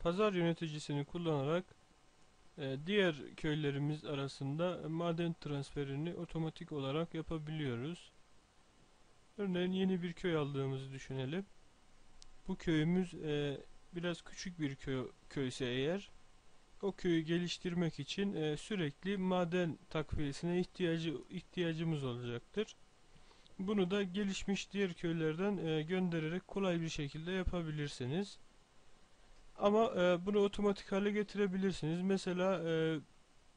pazar yöneticisini kullanarak e, diğer köylerimiz arasında maden transferini otomatik olarak yapabiliyoruz. Örneğin yeni bir köy aldığımızı düşünelim. Bu köyümüz e, biraz küçük bir köy köyse eğer o köyü geliştirmek için e, sürekli maden takviyesine ihtiyacı ihtiyacımız olacaktır. Bunu da gelişmiş diğer köylerden göndererek kolay bir şekilde yapabilirsiniz. Ama e, bunu otomatik hale getirebilirsiniz. Mesela e,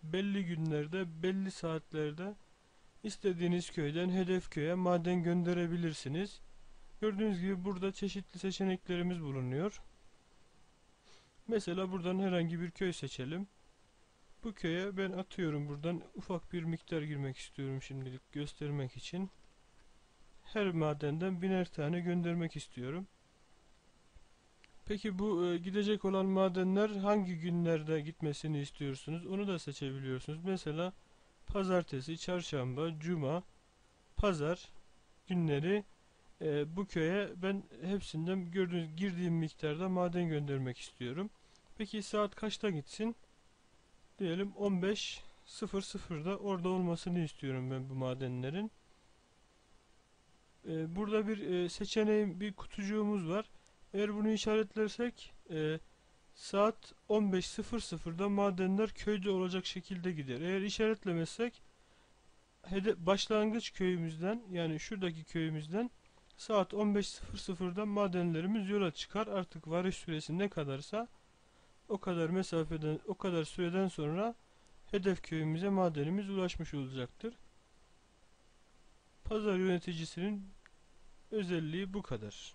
belli günlerde, belli saatlerde istediğiniz köyden hedef köye maden gönderebilirsiniz. Gördüğünüz gibi burada çeşitli seçeneklerimiz bulunuyor. Mesela buradan herhangi bir köy seçelim. Bu köye ben atıyorum buradan ufak bir miktar girmek istiyorum şimdilik göstermek için. Her madenden biner tane göndermek istiyorum. Peki bu e, gidecek olan madenler hangi günlerde gitmesini istiyorsunuz? Onu da seçebiliyorsunuz. Mesela pazartesi, çarşamba, cuma, pazar günleri e, bu köye ben hepsinden gördüğünüz girdiğim miktarda maden göndermek istiyorum. Peki saat kaçta gitsin? Diyelim 15.00'da orada olmasını istiyorum ben bu madenlerin. E, burada bir e, seçeneğim, bir kutucuğumuz var. Eğer bunu işaretlersek e, saat 15.00'da madenler köyde olacak şekilde gider. Eğer işaretlemezsek başlangıç köyümüzden yani şuradaki köyümüzden saat 15.00'da madenlerimiz yola çıkar. Artık varış süresi ne kadarsa o kadar mesafeden o kadar süreden sonra hedef köyümüze madenimiz ulaşmış olacaktır. Pazar yöneticisinin özelliği bu kadar.